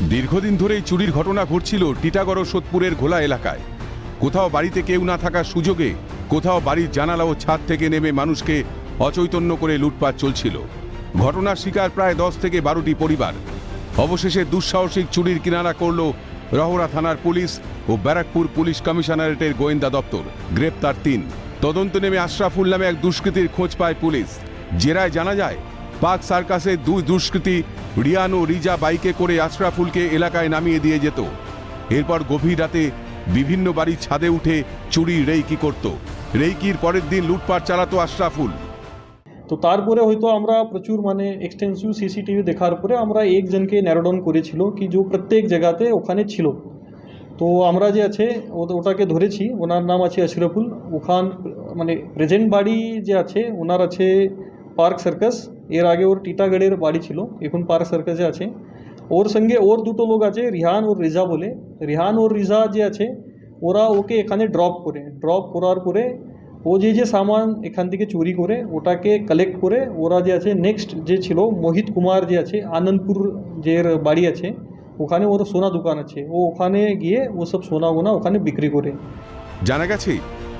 দীর্ঘদিন ধরেই চুরির ঘটনা ঘটছিল টিটাগড় সোদপুরের ঘোলা এলাকায়। কোথাও বাড়িতে কেউ না থাকার সুযোগে কোথাও বাড়ির জানালা ও ছাদ থেকে নেমে মানুষকে অচৈতন্য করে লুটপাট চলছিল। ঘটনার শিকার প্রায় দশ থেকে বারোটি পরিবার। অবশেষে দুঃসাহসিক চুরির কিনারা করল রহরা থানার পুলিশ ও ব্যারাকপুর পুলিশ কমিশনারেটের গোয়েন্দা দপ্তর। গ্রেপ্তার তিন। তদন্ত নেমে আশরাফুল নামে এক দুষ্কৃতীর খোঁজ পায় পুলিশ। জেরায় জানা যায়, পাক সার্কাসের দুই দুষ্কৃতী রিয়ান ও রিজা বাইকে করে আশরাফুলকে এলাকায় নামিয়ে দিয়ে যেত। এরপর গভীর রাতে বিভিন্ন বাড়ির ছাদে উঠে চুরি রেইকি করত। রেইকির পরের দিন লুটপাট চালাতো আশরাফুল। তো তারপরে হয়তো আমরা প্রচুর মানে এক্সটেন্সিভ সিসিটিভি দেখার পরে আমরা একজনকে ন্যারোডাউন করেছিল কি যে প্রত্যেক জায়গাতে ওখানে ছিল। তো আমরা যে আছে ওটাকে ধরেছি, ওনার নাম আছে আশরাফুল। ওখান মানে প্রেজেন্ট বাড়ি যে আছে, ওনার আছে পার্ক সার্কাস এর আগে ওর টিটাগড়ের বাড়ি ছিল, এখন পার্ক সার্কাসে আছে। ওর সঙ্গে ওর দুটো লোক আছে, রিহান ওর রিজা বলে। রিহান ওর রিজা যে আছে, ওরা ওকে এখানে ড্রপ করে। ড্রপ করার পরে ও যে যে সামান এখান থেকে চুরি করে, ওটাকে কালেক্ট করে ওরা যে আছে নেক্সট যে ছিল মোহিত কুমার যে আছে, আনন্দপুর যে বাড়ি আছে, ওখানে ওর সোনা দোকান আছে। ও ওখানে গিয়ে ও সব সোনা গোনা ওখানে বিক্রি করে। জানা গেছে,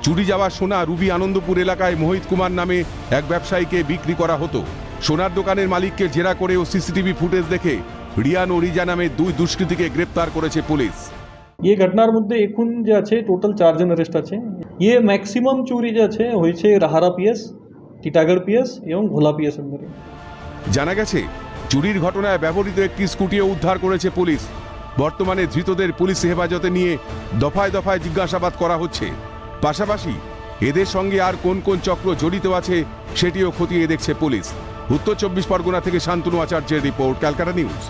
চুরি যাওয়া সোনা রুবি আনন্দপুর এলাকায় মোহিত কুমার নামে এক ব্যবসায়ীকে বিক্রি করা হতো। সোনার দোকানের মালিককে জেরা করে ও সিসিটিভি ফুটেজ দেখে রিয়ান ও রিজা নামে দুই দুষ্কৃতীকে গ্রেপ্তার করেছে পুলিশ। ইয়ে ঘটনার মধ্যে এখন যে আছে টোটাল চারজন অ্যারেস্ট আছে। ইয়ে ম্যাক্সিমাম চুরি যে আছে হয়েছে রাহারা পিএস টিটাগড় পিএস এবং ঘোলা পিএস জানা গেছে চুরির ঘটনায় ব্যবহৃত একটি স্কুটিও উদ্ধার করেছে পুলিশ। বর্তমানে ধৃতদের পুলিশ হেফাজতে নিয়ে দফায় দফায় জিজ্ঞাসাবাদ করা হচ্ছে। পাশাপাশি এদের সঙ্গে আর কোন কোন চক্র জড়িত আছে সেটিও খতিয়ে দেখছে পুলিশ। উত্তর চব্বিশ পরগনা থেকে শান্তনু আচার্যের রিপোর্ট ক্যালকাটা নিউজ।